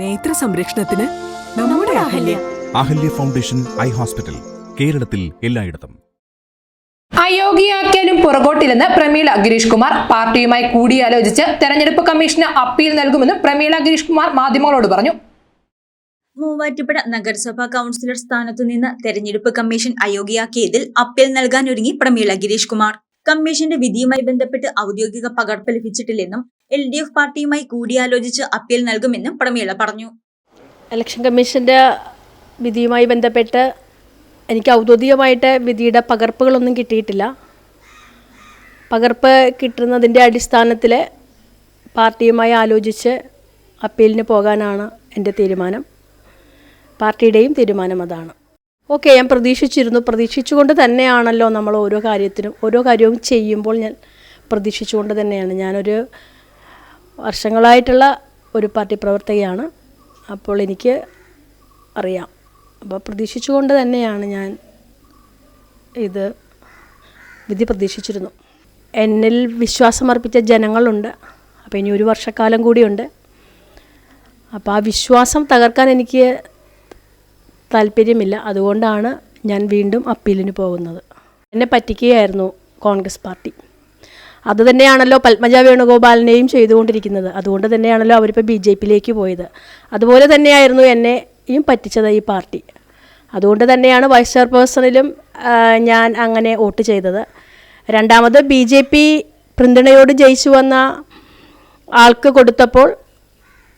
നേത്ര സംരക്ഷണത്തിന് നമ്മുടെ Ahalya. Ahalya foundation eye hospital കേരളത്തിൽ എല്ലായിടത്തും. അയോഗ്യയാക്കിയാലും പുറകോട്ടില്ലെന്ന് പ്രമീള ഗിരീഷ് കുമാർ പാർട്ടിയുമായി കൂടിയാലോചിച്ച് തെരഞ്ഞെടുപ്പ് കമ്മീഷന് അപ്പീൽ നൽകുമെന്ന് പ്രമീള ഗിരീഷ് കുമാർ മാധ്യമങ്ങളോട് പറഞ്ഞു. മൂവാറ്റുപുഴ നഗരസഭാ കൗൺസിലർ സ്ഥാനത്തു നിന്ന് തെരഞ്ഞെടുപ്പ് കമ്മീഷൻ അയോഗ്യയാക്കിയതിൽ അപ്പീൽ നൽകാനൊരുങ്ങി പ്രമീള ഗിരീഷ് കുമാർ. കമ്മീഷന്റെ വിധിയുമായി ബന്ധപ്പെട്ട് ഔദ്യോഗിക പകർപ്പ് ലഭിച്ചിട്ടില്ലെന്നും എൽ ഡി എഫ് പാർട്ടിയുമായി കൂടിയാലോചിച്ച് അപ്പീൽ നൽകുമെന്നും പടമേള പറഞ്ഞു. ഇലക്ഷൻ കമ്മീഷന്റെ വിധിയുമായി ബന്ധപ്പെട്ട് എനിക്ക് ഔദ്യോഗികമായിട്ട് വിധിയുടെ പകർപ്പുകളൊന്നും കിട്ടിയിട്ടില്ല. പകർപ്പ് കിട്ടുന്നതിന്റെ അടിസ്ഥാനത്തിൽ പാർട്ടിയുമായി ആലോചിച്ച് അപ്പീലിന് പോകാനാണ് എന്റെ തീരുമാനം. പാർട്ടിയുടെയും തീരുമാനം അതാണ്. ഓക്കെ ഞാൻ പ്രതീക്ഷിച്ചിരുന്നു. പ്രതീക്ഷിച്ചുകൊണ്ട് തന്നെയാണല്ലോ നമ്മൾ ഓരോ കാര്യത്തിനും ഓരോ കാര്യവും ചെയ്യുമ്പോൾ ഞാൻ പ്രതീക്ഷിച്ചുകൊണ്ട് തന്നെയാണ്. ഞാനൊരു വർഷങ്ങളായിട്ടുള്ള ഒരു പാർട്ടി പ്രവർത്തകയാണ്. അപ്പോൾ എനിക്ക് അറിയാം. അപ്പോൾ പ്രതീക്ഷിച്ചുകൊണ്ട് തന്നെയാണ് ഞാൻ ഇത് വിധി പ്രതീക്ഷിച്ചിരുന്നു. എന്നിൽ വിശ്വാസമർപ്പിച്ച ജനങ്ങളുണ്ട്. അപ്പോൾ ഇനി ഒരു വർഷക്കാലം കൂടിയുണ്ട്. അപ്പോൾ ആ വിശ്വാസം തകർക്കാൻ എനിക്ക് താല്പര്യമില്ല. അതുകൊണ്ടാണ് ഞാൻ വീണ്ടും അപ്പീലിന് പോകുന്നത്. എന്നെ പറ്റിക്കുകയായിരുന്നു കോൺഗ്രസ് പാർട്ടി. അത് തന്നെയാണല്ലോ പത്മജ വേണുഗോപാലിനെയും ചെയ്തുകൊണ്ടിരിക്കുന്നത്. അതുകൊണ്ട് തന്നെയാണല്ലോ അവരിപ്പോൾ ബി ജെ പിയിലേക്ക് പോയത്. അതുപോലെ തന്നെയായിരുന്നു എന്നെയും പറ്റിച്ചത് ഈ പാർട്ടി. അതുകൊണ്ട് തന്നെയാണ് വൈസ് ചെയർപേഴ്സണിലും ഞാൻ അങ്ങനെ വോട്ട് ചെയ്തത്. രണ്ടാമത് ബി ജെ പി പിന്തുണയോട് ജയിച്ചു വന്ന ആൾക്ക് കൊടുത്തപ്പോൾ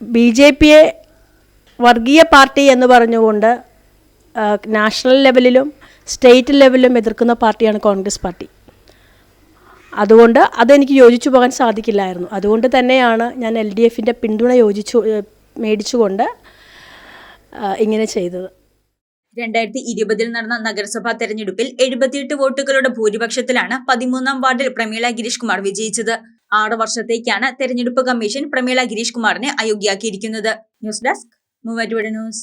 ബി ജെ പിയെ വർഗീയ പാർട്ടി എന്ന് പറഞ്ഞുകൊണ്ട് നാഷണൽ ലെവലിലും സ്റ്റേറ്റ് ലെവലിലും എതിർക്കുന്ന പാർട്ടിയാണ് കോൺഗ്രസ് പാർട്ടി. അതുകൊണ്ട് അതെനിക്ക് യോജിച്ചു പോകാൻ സാധിക്കില്ലായിരുന്നു. അതുകൊണ്ട് തന്നെയാണ് ഞാൻ എൽ ഡി എഫിന്റെ പിന്തുണ യോജിച്ചു മേടിച്ചുകൊണ്ട് ഇങ്ങനെ ചെയ്തത്. രണ്ടായിരത്തി ഇരുപതിൽ നടന്ന നഗരസഭാ തെരഞ്ഞെടുപ്പിൽ എഴുപത്തിയെട്ട് വോട്ടുകളുടെ ഭൂരിപക്ഷത്തിലാണ് പതിമൂന്നാം വാർഡിൽ പ്രമീള ഗിരീഷ് കുമാർ വിജയിച്ചത്. ആറ് വർഷത്തേക്കാണ് തെരഞ്ഞെടുപ്പ് കമ്മീഷൻ പ്രമീള ഗിരീഷ് കുമാറിനെ അയോഗ്യയാക്കിയിരിക്കുന്നത്. News desk Muvattupuzha news.